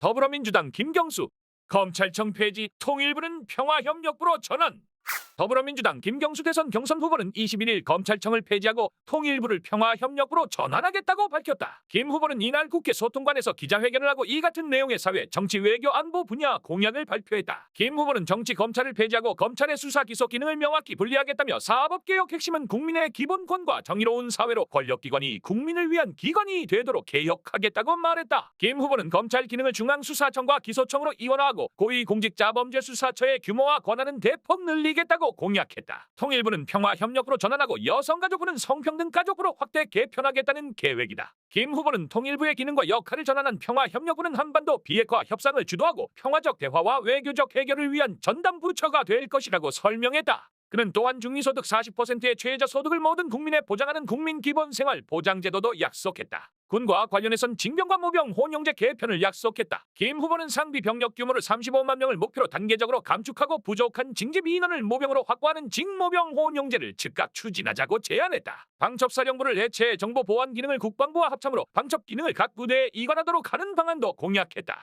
더불어민주당 김경수 검찰청 폐지 통일부는 평화협력부로 전환 더불어민주당 김경수 대선 경선 후보는 21일 검찰청을 폐지하고 통일부를 평화협력부로 전환하겠다고 밝혔다. 김 후보는 이날 국회 소통관에서 기자회견을 하고 이 같은 내용의 사회, 정치, 외교, 안보 분야 공약을 발표했다. 김 후보는 정치 검찰을 폐지하고 검찰의 수사 기소 기능을 명확히 분리하겠다며 사법개혁 핵심은 국민의 기본권과 정의로운 사회로 권력기관이 국민을 위한 기관이 되도록 개혁하겠다고 말했다. 김 후보는 검찰 기능을 중앙수사청과 기소청으로 이원화하고 고위공직자범죄수사처의 규모와 권한은 대폭 늘리겠다고 공약했다. 통일부는 평화협력부로 전환하고 여성가족부는 성평등가족부로 확대 개편하겠다는 계획이다. 김 후보는 통일부의 기능과 역할을 전환한 평화협력부는 한반도 비핵화 협상을 주도하고 평화적 대화와 외교적 해결을 위한 전담 부처가 될 것이라고 설명했다. 그는 또한 중위소득 40%의 최저 소득을 모든 국민에 보장하는 국민 기본 생활 보장제도도 약속했다. 군과 관련해선 징병과 모병 혼용제 개편을 약속했다. 김 후보는 상비 병력 규모를 35만 명을 목표로 단계적으로 감축하고 부족한 징집 인원을 모병으로 확보하는 징모병 혼용제를 즉각 추진하자고 제안했다. 방첩사령부를 해체해 정보 보안 기능을 국방부와 합참으로 방첩 기능을 각 부대에 이관하도록 하는 방안도 공약했다.